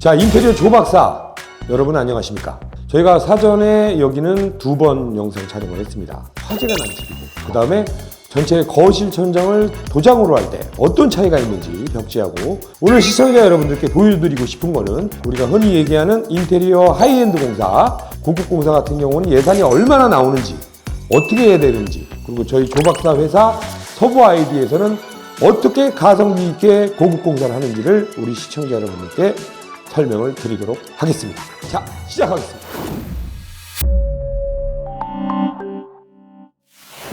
자, 인테리어 조박사 여러분 안녕하십니까? 저희가 사전에 여기는 두 번 영상 촬영을 했습니다. 화재가 난 집이고 그 다음에 전체 거실 천장을 도장으로 할 때 어떤 차이가 있는지 벽지하고 오늘 시청자 여러분들께 보여드리고 싶은 거는 우리가 흔히 얘기하는 인테리어 하이엔드 공사, 고급 공사 같은 경우는 예산이 얼마나 나오는지 어떻게 해야 되는지 그리고 저희 조박사 회사 서부 아이디에서는 어떻게 가성비 있게 고급 공사를 하는지를 우리 시청자 여러분들께 설명을 드리도록 하겠습니다. 자, 시작하겠습니다.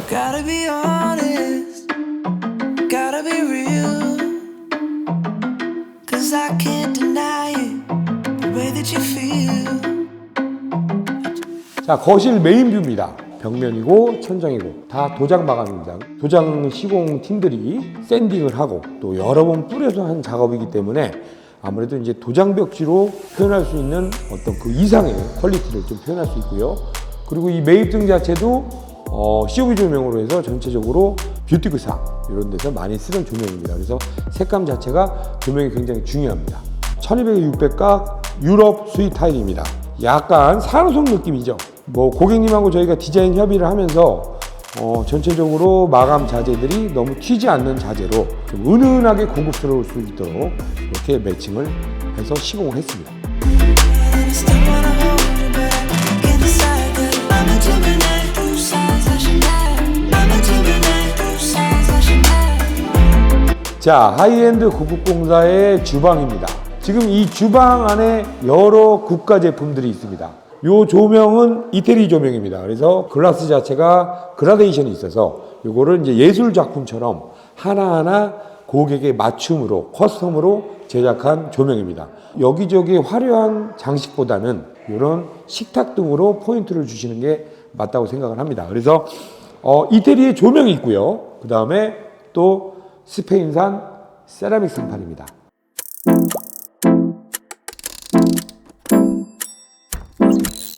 Gotta be honest, gotta be real. Cause I can't deny it, the way that you feel. 자, 거실 메인 뷰입니다. 벽면이고 천장이고 다 도장 마감입니다. 도장 시공 팀들이 샌딩을 하고 또 여러 번 뿌려서 한 작업이기 때문에 아무래도 이제 도장 벽지로 표현할 수 있는 어떤 그 이상의 퀄리티를 좀 표현할 수 있고요. 그리고 이 매입등 자체도 어, COB 조명으로 해서 전체적으로 뷰티크상 이런 데서 많이 쓰는 조명입니다. 그래서 색감 자체가 조명이 굉장히 중요합니다. 1200에 600각 유럽 수입 타일입니다. 약간 산호석 느낌이죠. 뭐 고객님하고 저희가 디자인 협의를 하면서 어, 전체적으로 마감 자재들이 너무 튀지 않는 자재로 좀 은은하게 고급스러울 수 있도록 이렇게 매칭을 해서 시공을 했습니다. 자, 하이엔드 고급공사의 주방입니다. 지금 이 주방 안에 여러 국가 제품들이 있습니다. 요 조명은 이태리 조명입니다. 그래서 글라스 자체가 그라데이션이 있어서 요거를 이제 예술 작품처럼 하나하나 고객의 맞춤으로 커스텀으로 제작한 조명입니다. 여기저기 화려한 장식보다는 이런 식탁 등으로 포인트를 주시는 게 맞다고 생각을 합니다. 그래서 어, 이태리의 조명이 있고요. 그 다음에 또 스페인산 세라믹 상판입니다.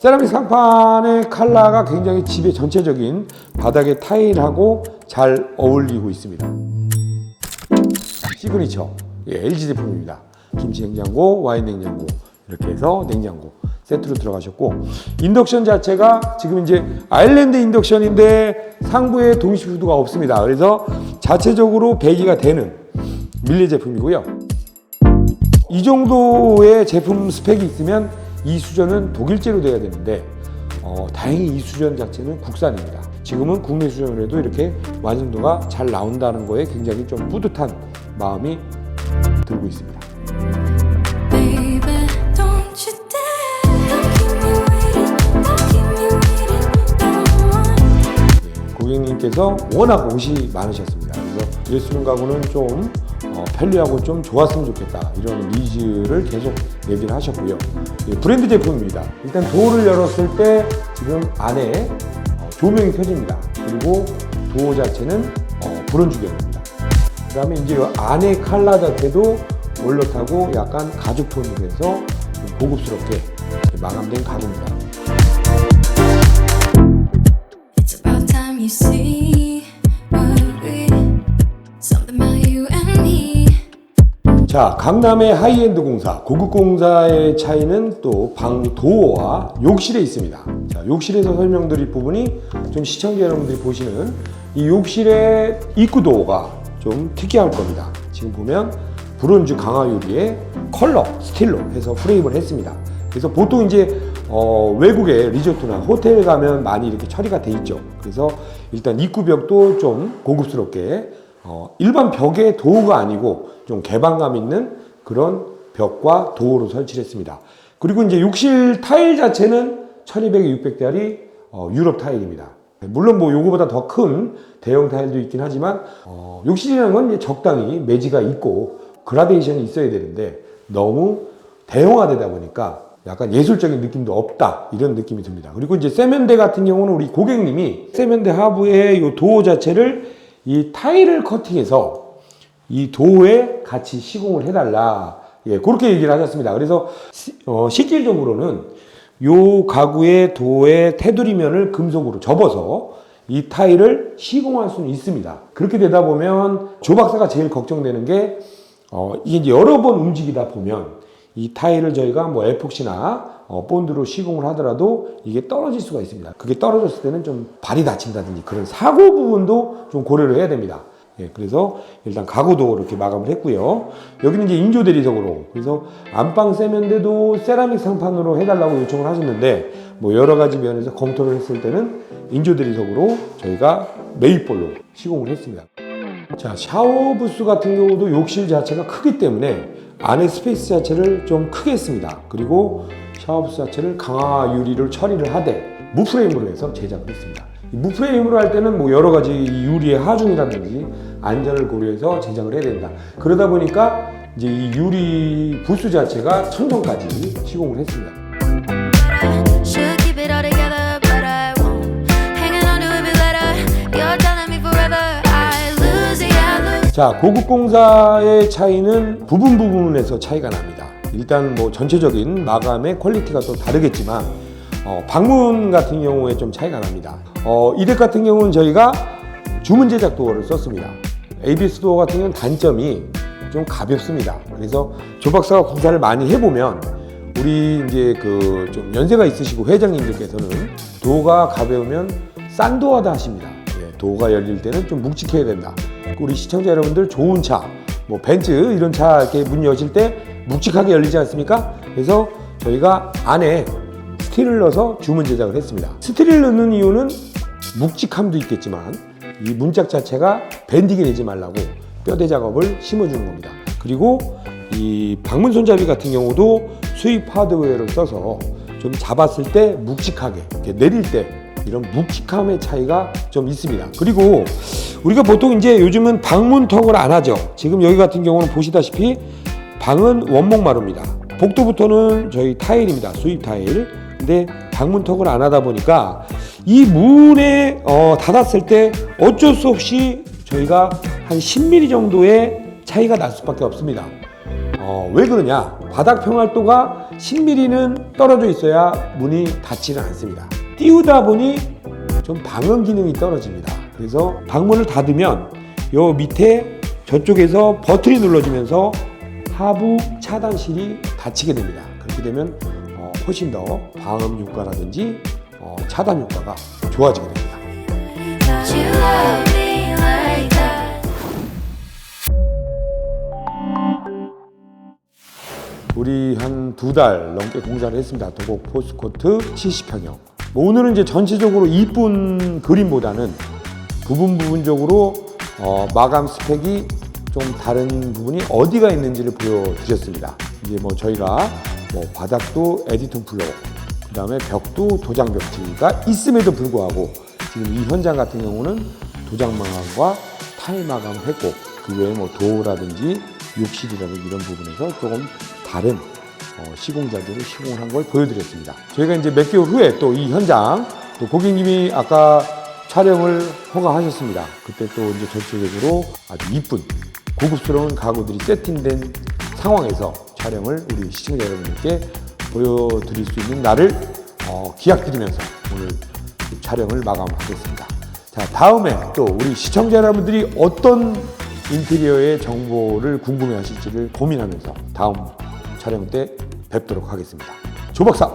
세라믹 상판의 컬러가 굉장히 집의 전체적인 바닥의 타일하고 잘 어울리고 있습니다. 시그니처 예, LG 제품입니다. 김치 냉장고, 와인 냉장고 이렇게 해서 냉장고 세트로 들어가셨고 인덕션 자체가 지금 이제 아일랜드 인덕션인데 상부에 동시 후드가 없습니다. 그래서 자체적으로 배기가 되는 밀리 제품이고요. 이 정도의 제품 스펙이 있으면 이 수전은 독일제로 돼야 되는데 어, 다행히 이 수전 자체는 국산입니다. 지금은 국내 수전으로 해도 이렇게 완성도가 잘 나온다는 거에 굉장히 좀 뿌듯한 마음이 들고 있습니다. 고객님께서 워낙 옷이 많으셨습니다. 그래서 예수님 가구는 좀 어, 편리하고 좀 좋았으면 좋겠다 이런 니즈를 계속 얘기를 하셨고요. 예, 브랜드 제품입니다. 일단 도어를 열었을 때 지금 안에 어, 조명이 켜집니다. 그리고 도어 자체는 어, 브론즈경입니다. 그 다음에 이제 이 안에 칼라 자체도 올렸하고 약간 가죽 톤이 돼서 좀 고급스럽게 마감된 가구입니다. 자, 강남의 하이엔드 공사, 고급 공사의 차이는 또 방 도어와 욕실에 있습니다. 자, 욕실에서 설명드릴 부분이 좀 시청자 여러분들이 보시는 이 욕실의 입구 도어가 좀 특이할 겁니다. 지금 보면 브론즈 강화 유리에 컬러, 스틸로 해서 프레임을 했습니다. 그래서 보통 이제 어, 외국의 리조트나 호텔 가면 많이 이렇게 처리가 돼 있죠. 그래서 일단 입구 벽도 좀 고급스럽게 어, 일반 벽의 도어가 아니고 좀 개방감 있는 그런 벽과 도어로 설치를 했습니다. 그리고 이제 욕실 타일 자체는 1200에 600대짜리 어, 유럽 타일입니다. 물론 뭐 요거보다 더 큰 대형 타일도 있긴 하지만 어, 욕실이라는 건 적당히 매지가 있고 그라데이션이 있어야 되는데 너무 대형화되다 보니까 약간 예술적인 느낌도 없다 이런 느낌이 듭니다. 그리고 이제 세면대 같은 경우는 우리 고객님이 세면대 하부의 이 도어 자체를 이 타일을 커팅해서 이 도어에 같이 시공을 해달라. 예, 그렇게 얘기를 하셨습니다. 그래서 시, 어, 실질적으로는 요 가구의 도어의 테두리면을 금속으로 접어서 이 타일을 시공할 수는 있습니다. 그렇게 되다 보면 조 박사가 제일 걱정되는 게 어, 이게 여러 번 움직이다 보면 이 타일을 저희가 뭐 에폭시나 어, 본드로 시공을 하더라도 이게 떨어질 수가 있습니다. 그게 떨어졌을 때는 좀 발이 다친다든지 그런 사고 부분도 좀 고려를 해야 됩니다. 예, 그래서 일단 가구도 이렇게 마감을 했고요. 여기는 이제 인조 대리석으로 그래서 안방 세면대도 세라믹 상판으로 해달라고 요청을 하셨는데 뭐 여러 가지 면에서 검토를 했을 때는 인조 대리석으로 저희가 메이볼로 시공을 했습니다. 자 샤워 부스 같은 경우도 욕실 자체가 크기 때문에 안에 스페이스 자체를 좀 크게 했습니다. 그리고 샤워 부스 자체를 강화 유리를 처리를 하되 무프레임으로 해서 제작을 했습니다. 이 무프레임으로 할 때는 뭐 여러 가지 이 유리의 하중이라든지 안전을 고려해서 제작을 해야 된다. 그러다 보니까 이제 이 유리 부스 자체가 천정까지 시공을 했습니다. 자, 고급 공사의 차이는 부분 부분에서 차이가 납니다. 일단 뭐 전체적인 마감의 퀄리티가 또 다르겠지만 어, 방문 같은 경우에 좀 차이가 납니다. 어, 이덱 같은 경우는 저희가 주문 제작 도어를 썼습니다. ABS 도어 같은 경우는 단점이 좀 가볍습니다. 그래서 조 박사가 공사를 많이 해보면 우리 이제 그 좀 연세가 있으시고 회장님들께서는 도어가 가벼우면 싼 도어다 하십니다. 예, 도어가 열릴 때는 좀 묵직해야 된다. 우리 시청자 여러분들 좋은 차, 뭐 벤츠 이런 차 이렇게 문 여실 때 묵직하게 열리지 않습니까? 그래서 저희가 안에 스틸을 넣어서 주문 제작을 했습니다. 스틸을 넣는 이유는 묵직함도 있겠지만 이 문짝 자체가 밴딩이 되지 말라고 뼈대 작업을 심어주는 겁니다. 그리고 이 방문 손잡이 같은 경우도 수입 하드웨어를 써서 좀 잡았을 때 묵직하게 내릴 때 이런 묵직함의 차이가 좀 있습니다. 그리고 우리가 보통 이제 요즘은 방문 턱을 안 하죠. 지금 여기 같은 경우는 보시다시피 방은 원목 마루입니다. 복도부터는 저희 타일입니다. 수입 타일. 근데 방문 턱을 안 하다 보니까 이 문에 어, 닫았을 때 어쩔 수 없이 저희가 한 10mm 정도의 차이가 날 수밖에 없습니다. 어, 왜 그러냐? 바닥 평활도가 10mm는 떨어져 있어야 문이 닫지는 않습니다. 띄우다 보니 좀 방음 기능이 떨어집니다. 그래서 방문을 닫으면 요 밑에 저쪽에서 버튼이 눌러지면서 하부 차단실이 닫히게 됩니다. 그렇게 되면 어, 훨씬 더 방음 효과라든지 어, 차단 효과가 좋아지게 됩니다. 우리 한 두 달 넘게 공사를 했습니다. 도곡 포스코트 70평형. 뭐 오늘은 이제 전체적으로 이쁜 그림보다는 부분 부분적으로 어, 마감 스펙이 좀 다른 부분이 어디가 있는지를 보여드렸습니다. 이제 뭐 저희가 뭐 바닥도 에디톤 플로어, 그 다음에 벽도 도장 벽지가 있음에도 불구하고 지금 이 현장 같은 경우는 도장 마감과 타일 마감을 했고 그 외에 뭐 도어라든지 욕실이라든지 이런 부분에서 조금 다른 어, 시공자들을 시공을 한 걸 보여드렸습니다. 저희가 이제 몇 개월 후에 또 이 현장 또 고객님이 아까 촬영을 허가하셨습니다. 그때 또 이제 전체적으로 아주 이쁜 고급스러운 가구들이 세팅된 상황에서 촬영을 우리 시청자 여러분들께 보여드릴 수 있는 날을 어, 기약드리면서 오늘 이 촬영을 마감하겠습니다. 자, 다음에 또 우리 시청자 여러분들이 어떤 인테리어의 정보를 궁금해 하실지를 고민하면서 다음 촬영 때 뵙도록 하겠습니다. 조박사,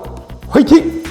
화이팅!